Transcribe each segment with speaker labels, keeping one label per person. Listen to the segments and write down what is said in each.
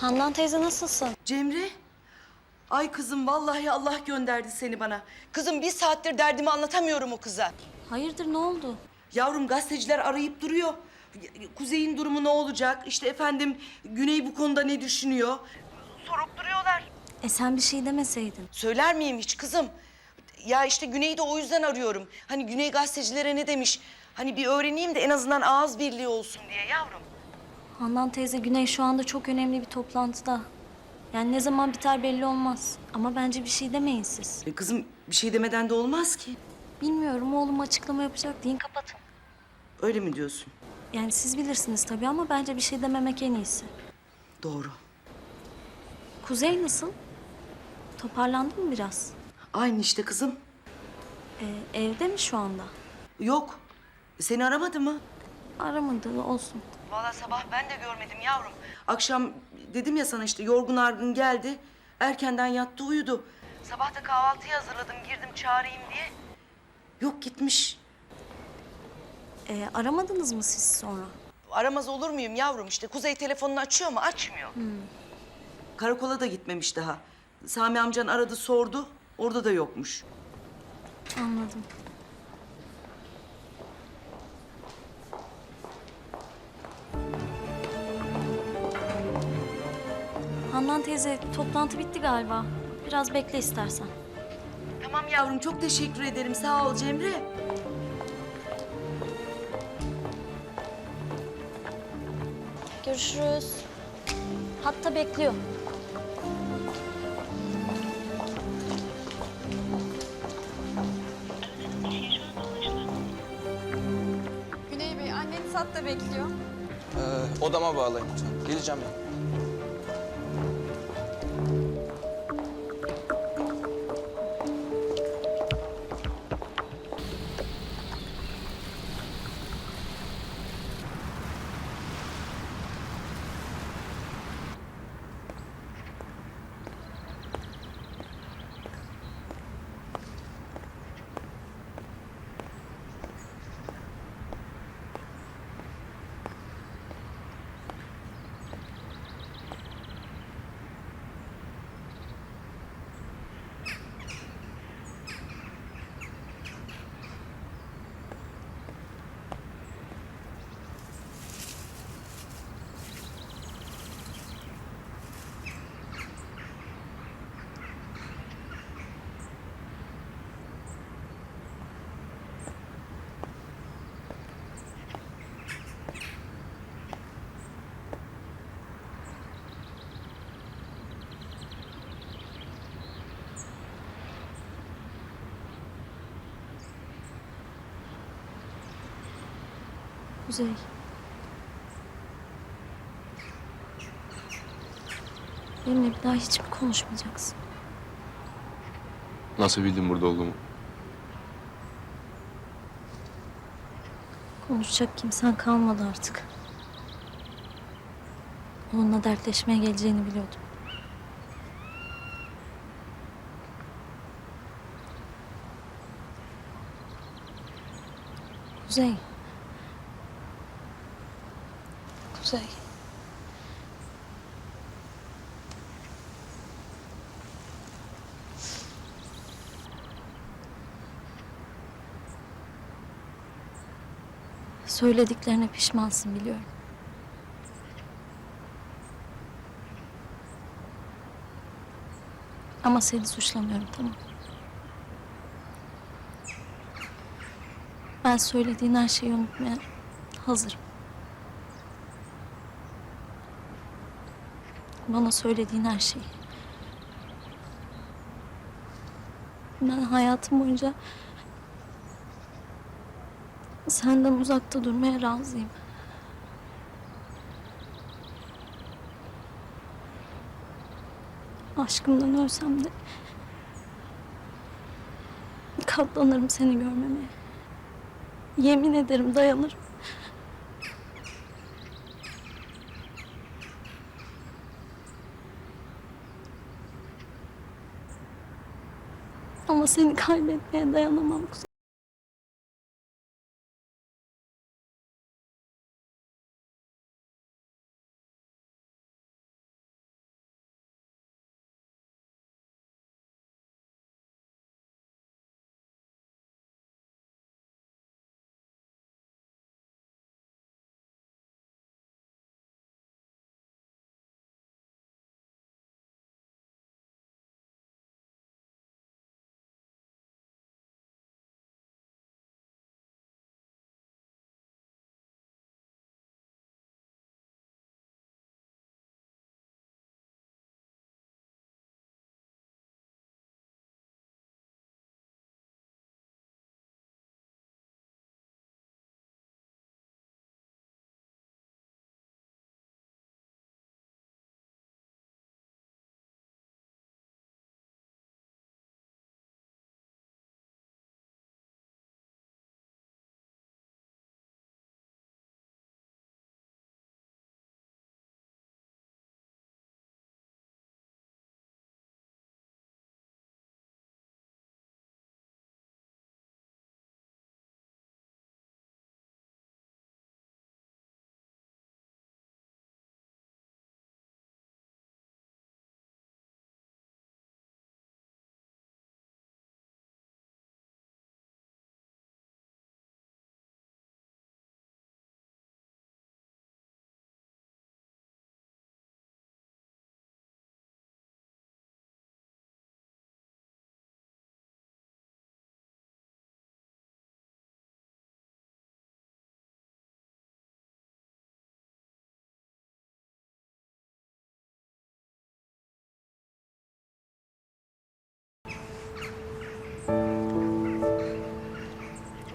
Speaker 1: Handan teyze nasılsın?
Speaker 2: Cemre. Ay kızım vallahi Allah gönderdi seni bana. Kızım bir saattir derdimi anlatamıyorum o kıza.
Speaker 1: Hayırdır ne oldu?
Speaker 2: Yavrum gazeteciler arayıp duruyor. Kuzey'in durumu ne olacak? İşte efendim Güney bu konuda ne düşünüyor? Sorup duruyorlar.
Speaker 1: E sen bir şey demeseydin.
Speaker 2: Söyler miyim hiç kızım? Ya işte Güney'i de o yüzden arıyorum. Hani Güney gazetecilere ne demiş? Hani bir öğreneyim de en azından ağız birliği olsun diye yavrum.
Speaker 1: Handan teyze Güney şu anda çok önemli bir toplantıda. Yani ne zaman biter belli olmaz. Ama bence bir şey demeyin siz.
Speaker 2: E kızım bir şey demeden de olmaz ki.
Speaker 1: Bilmiyorum oğlum açıklama yapacak deyin kapatın.
Speaker 2: Öyle mi diyorsun?
Speaker 1: Yani siz bilirsiniz tabii ama bence bir şey dememek en iyisi.
Speaker 2: Doğru.
Speaker 1: Kuzey nasıl? Toparlandı mı biraz?
Speaker 2: Aynı işte kızım.
Speaker 1: E, evde mi şu anda?
Speaker 2: Yok. Seni aramadı mı?
Speaker 1: Aramadı olsun.
Speaker 2: Vallahi sabah ben de görmedim yavrum. Akşam dedim ya sana işte yorgun argın geldi. Erkenden yattı uyudu. Sabah da kahvaltıyı hazırladım girdim çağırayım diye. Yok gitmiş.
Speaker 1: E, aramadınız mı siz sonra?
Speaker 2: Aramaz olur muyum yavrum işte. Kuzey telefonunu açıyor mu? Açmıyor. Karakola da gitmemiş daha. Sami amcan aradı sordu. Orada da yokmuş.
Speaker 1: Anladım. Handan teyze toplantı bitti galiba. Biraz bekle istersen.
Speaker 2: Tamam yavrum çok teşekkür ederim. Sağ ol Cemre.
Speaker 1: Görüşürüz. Hatta bekliyor.
Speaker 3: Güney Bey, anneniz hatta bekliyor.
Speaker 4: Ee, odama bağlayın lütfen. Geleceğim ben.
Speaker 1: Kuzey. Benimle bir daha hiç mi konuşmayacaksın?
Speaker 5: Nasıl bildin burada olduğumu?
Speaker 1: Konuşacak kimsen kalmadı artık. Onunla dertleşmeye geleceğini biliyordum. Kuzey. Kuzey. Söylediklerine pişmansın biliyorum. Ama seni suçlamıyorum tamam. Ben söylediğin her şeyi unutmaya hazırım. Bana söylediğin her şeyi. Ben hayatım boyunca senden uzakta durmaya razıyım. Aşkımdan ölsem de katlanırım seni görmemeye. Yemin ederim dayanırım. Ama seni kaybetmeye dayanamam Kuzey.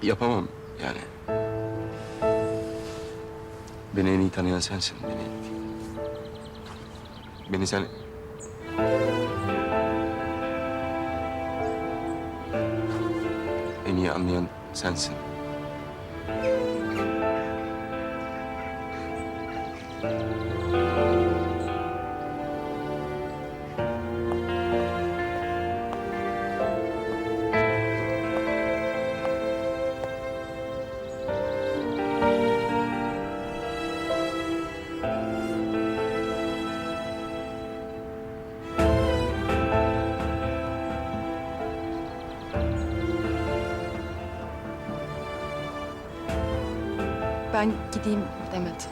Speaker 5: Yapamam yani. Beni en iyi tanıyan sensin. Beni, beni sen... En iyi anlayan sensin.
Speaker 6: Ben gideyim Demet.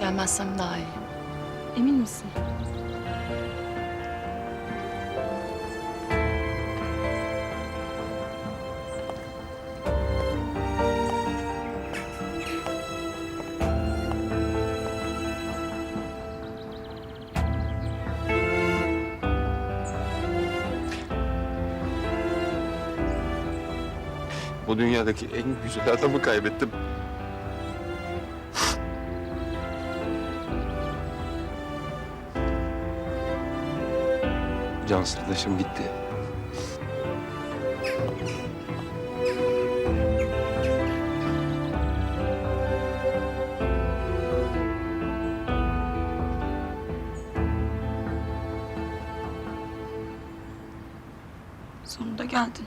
Speaker 6: Gelmezsem daha iyi. Emin misin?
Speaker 5: Bu dünyadaki en güzel adamı kaybettim. Can sırdaşım gitti.
Speaker 6: Sonunda geldin.